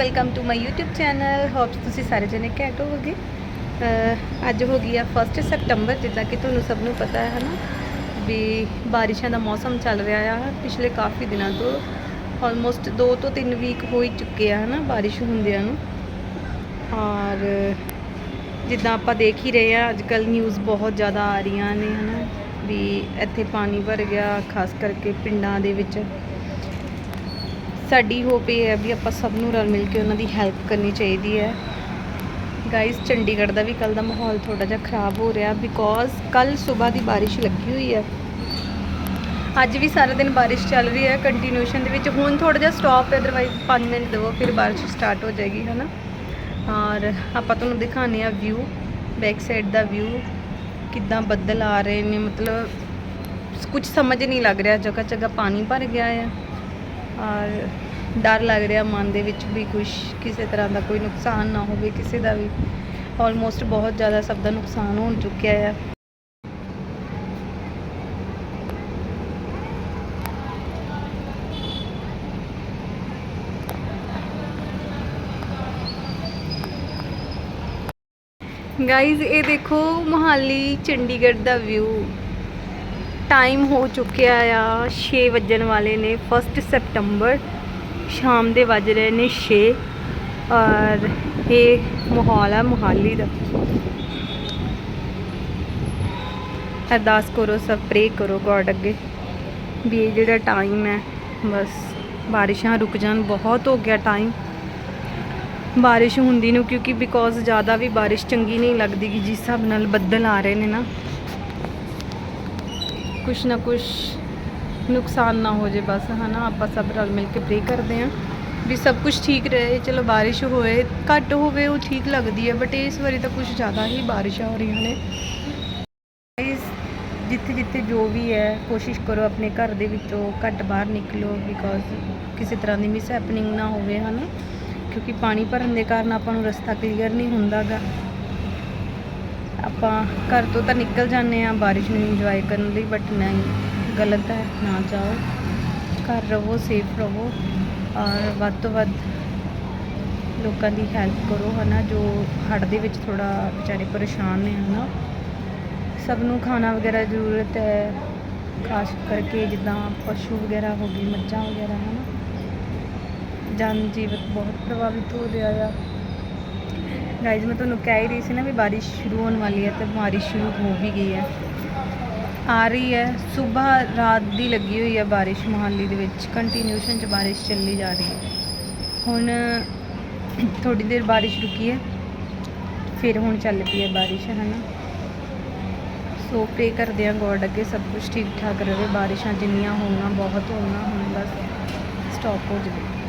Welcome to my YouTube channel hopes ਤੁਸੀਂ ਸਾਰੇ ਜਣੇ ਘੈਂਟ ਹੋਵੋਗੇ। ਅਹ ਅੱਜ ਹੋ ਗਈ ਆ 1 ਸਤੰਬਰ, ਜਿੱਦਾਂ ਕਿ ਤੁਹਾਨੂੰ ਸਭ ਨੂੰ ਪਤਾ ਹੈ ਹਨਾ ਵੀ ਬਾਰਿਸ਼ਾਂ ਦਾ ਮੌਸਮ ਚੱਲ ਰਿਹਾ ਆ। ਪਿਛਲੇ ਕਾਫੀ ਦਿਨਾਂ ਤੋਂ ਆਲਮੋਸਟ 2 ਤੋਂ 3 ਵੀਕ ਹੋ ਹੀ ਚੁੱਕੇ ਆ ਹਨਾ, ਬਾਰਿਸ਼ ਹੁੰਦਿਆਂ ਨੂੰ। ਔਰ ਜਿੱਦਾਂ ਆਪਾਂ ਦੇਖ ਹੀ ਰਹੇ ਆ ਅੱਜ ਕੱਲ ਨਿਊਜ਼ ਬਹੁਤ ਜ਼ਿਆਦਾ ਆ ਰਹੀਆਂ ਨੇ ਹਨਾ, ਵੀ ਇੱਥੇ ਪਾਣੀ ਭਰ ਗਿਆ, ਖਾਸ ਕਰਕੇ ਪਿੰਡਾਂ ਦੇ ਵਿੱਚ। ਸਾਡੀ ਹੋਪ ਇਹ ਹੈ ਵੀ ਆਪਾਂ ਸਭ ਨੂੰ ਰਲ ਮਿਲ ਕੇ ਉਹਨਾਂ ਦੀ ਹੈਲਪ ਕਰਨੀ ਚਾਹੀਦੀ ਹੈ। ਗਾਇਸ ਚੰਡੀਗੜ੍ਹ ਦਾ ਵੀ ਕੱਲ ਦਾ ਮਾਹੌਲ ਥੋੜਾ ਜਿਹਾ ਖਰਾਬ ਹੋ ਰਿਹਾ ਬਿਕੋਜ਼ ਕੱਲ ਸਵੇਰ ਦੀ ਬਾਰਿਸ਼ ਲੱਗੀ ਹੋਈ ਹੈ। ਅੱਜ ਵੀ ਸਾਰਾ ਦਿਨ ਬਾਰਿਸ਼ ਚੱਲ ਰਹੀ ਹੈ ਕੰਟੀਨਿਊਸ਼ਨ ਦੇ ਵਿੱਚ। ਹੁਣ ਥੋੜਾ ਜਿਹਾ ਸਟਾਪ ਹੈ ਅਦਰਵਾਈਜ਼ 5 ਮਿੰਟ ਦਿਓ ਫਿਰ ਬਾਰਿਸ਼ ਸਟਾਰਟ ਹੋ ਜਾਏਗੀ, ਹਨਾ? ਔਰ ਆਪਾਂ ਤੁਹਾਨੂੰ ਦਿਖਾਉਂਦੇ ਆ ਵਿਊ ਬੈਕ ਸਾਈਡ ਦਾ ਵਿਊ ਕਿੱਦਾਂ ਬੱਦਲ ਆ ਰਹੇ ਨੇ, ਮਤਲਬ ਕੁਝ ਸਮਝ ਨਹੀਂ ਲੱਗ ਰਿਹਾ ਜਗ੍ਹਾ ਜਗ੍ਹਾ ਪਾਣੀ ਭਰ ਗਿਆ ਹੈ ਔਰ ਡਰ ਲੱਗ ਰਿਹਾ ਮਨ ਦੇ ਵਿੱਚ ਵੀ ਕੁਝ ਕਿਸੇ ਤਰ੍ਹਾਂ ਦਾ ਕੋਈ ਨੁਕਸਾਨ ਨਾ ਹੋਵੇ, ਕਿਸੇ ਦਾ ਵੀ। ਆਲਮੋਸਟ ਬਹੁਤ ਜ਼ਿਆਦਾ ਸਭ ਦਾ ਨੁਕਸਾਨ ਹੋ ਚੁੱਕਿਆ ਹੈ ਗਾਈਜ਼ ਇਹ ਦੇਖੋ ਮੋਹਾਲੀ ਚੰਡੀਗੜ੍ਹ ਦਾ ਵਿਊ ਟਾਈਮ ਹੋ ਚੁੱਕਿਆ ਆ 6 ਵੱਜਣ ਵਾਲੇ ਨੇ 1 ਸਤੰਬਰ ਸ਼ਾਮ ਦੇ ਵੱਜ ਰਹੇ ਨੇ 6 ਔਰ ਇਹ ਮਾਹੌਲ ਆ ਮੋਹਾਲੀ ਦਾ। ਅਰਦਾਸ ਕਰੋ, ਸਭ ਪ੍ਰੇ ਕਰੋ ਗੋਡ ਅੱਗੇ, ਵੀ ਇਹ ਜਿਹੜਾ ਟਾਈਮ ਹੈ, ਬਸ ਬਾਰਿਸ਼ਾਂ ਰੁਕ ਜਾਣ, ਬਹੁਤ ਹੋ ਗਿਆ ਟਾਈਮ ਬਾਰਿਸ਼ ਹੁੰਦੀ ਨੂੰ ਕਿਉਂਕਿ ਬਿਕੋਜ਼ ਜ਼ਿਆਦਾ ਵੀ ਬਾਰਿਸ਼ ਚੰਗੀ ਨਹੀਂ ਲੱਗਦੀ ਕਿ ਜਿਸ ਹਿਸਾਬ ਨਾਲ ਬੱਦਲ ਆ ਰਹੇ ਨੇ ਨਾ। ਕੁਛ ਨਾ ਕੁਛ ਨੁਕਸਾਨ ਨਾ ਹੋ ਜੇ ਬਸ, ਹਨਾ? ਆਪਾਂ ਸਭ ਰਲ ਮਿਲ ਕੇ ਪ੍ਰੇ ਕਰਦੇ ਆਂ ਵੀ ਸਭ ਕੁਝ ਠੀਕ ਰਹੇ। ਚਲੋ ਬਾਰਿਸ਼ ਹੋਏ, ਘੱਟ ਹੋਵੇ ਉਹ ਠੀਕ ਲੱਗਦੀ ਹੈ ਬਟ ਇਸ ਵਾਰੀ ਤਾਂ ਕੁਝ ਜ਼ਿਆਦਾ ਹੀ ਬਾਰਿਸ਼ਾਂ ਹੋ ਰਹੀਆਂ ਨੇ। ਜਿੱਥੇ ਜਿੱਥੇ ਜੋ ਵੀ ਹੈ, ਕੋਸ਼ਿਸ਼ ਕਰੋ ਆਪਣੇ ਘਰ ਦੇ ਵਿੱਚੋਂ ਘੱਟ ਬਾਹਰ ਨਿਕਲੋ ਬਿਕੋਜ਼ ਕਿਸੇ ਤਰ੍ਹਾਂ ਦੀ ਮਿਸ ਹੈਪਨਿੰਗ ਨਾ ਹੋਵੇ, ਹਨਾ? ਕਿਉਂਕਿ ਪਾਣੀ ਭਰਨ ਦੇ ਕਾਰਨ ਆਪਾਂ ਨੂੰ ਰਸਤਾ ਕਲੀਅਰ ਨਹੀਂ ਹੁੰਦਾਗਾ। ਆਪਾਂ ਘਰ ਤੋਂ ਤਾਂ ਨਿਕਲ ਜਾਂਦੇ ਆ ਬਾਰਿਸ਼ ਨੂੰ ਇੰਜੋਏ ਕਰਨ ਲਈ ਬਟ ਨਹੀਂ, ਗਲਤ ਹੈ, ਨਾ ਜਾਓ। ਘਰ ਰਹੋ ਸੇਫ ਰਹੋ, ਔਰ ਵੱਧ ਤੋਂ ਵੱਧ ਲੋਕਾਂ ਦੀ ਹੈਲਪ ਕਰੋ, ਹਨਾ, ਜੋ ਹੜ੍ਹ ਦੇ ਵਿੱਚ ਥੋੜਾ ਵਿਚਾਰੇ ਪਰੇਸ਼ਾਨ ਨੇ, ਹਨਾ। ਸਭ ਨੂੰ ਖਾਣਾ ਵਗੈਰਾ ਜ਼ਰੂਰਤ ਹੈ, ਖਾਸ ਕਰਕੇ ਜਿੱਦਾਂ ਪਸ਼ੂ ਵਗੈਰਾ ਹੋ ਗਏ, ਮੱਝਾਂ ਵਗੈਰਾ, ਹਨਾ। ਜਨ ਜੀਵਨ ਬਹੁਤ ਪ੍ਰਭਾਵਿਤ ਹੋ ਰਿਹਾ ਆ। ਗਾਇਜ਼ ਮੈਂ ਤੁਹਾਨੂੰ ਕਹਿ ਹੀ ਰਹੀ ਸੀ ਨਾ ਵੀ ਬਾਰਿਸ਼ ਸ਼ੁਰੂ ਹੋਣ ਵਾਲੀ ਹੈ ਤੇ ਬਾਰਿਸ਼ ਸ਼ੁਰੂ ਹੋ ਵੀ ਗਈ ਹੈ। ਆ ਰਹੀ ਹੈ। ਸਵੇਰ ਰਾਤ ਦੀ ਲੱਗੀ ਹੋਈ ਹੈ ਬਾਰਿਸ਼ ਮੋਹਾਲੀ ਦੇ ਵਿੱਚ। ਕੰਟੀਨਿਊਸ਼ਨ ਚ ਬਾਰਿਸ਼ ਚੱਲੀ ਜਾ ਰਹੀ ਹੈ। ਹੁਣ ਥੋੜੀ ਦੇਰ ਬਾਰਿਸ਼ ਰੁਕੀ ਹੈ। ਫਿਰ ਹੁਣ ਚੱਲ ਪਈ ਹੈ ਬਾਰਿਸ਼ ਹੈ ਨਾ ਸੋ ਪ੍ਰੇ ਕਰਦੇ ਹਾਂ ਗੋਡ ਅੱਗੇ ਸਭ ਕੁਝ ਠੀਕ ਠਾਕ ਰਹੇ। ਬਾਰਿਸ਼ਾਂ ਜਿੰਨੀਆਂ ਹੋਣਾ ਬਹੁਤ ਹੋਣਾ ਹੁਣ ਬਸ ਸਟਾਪ ਹੋ ਜਾਵੇ।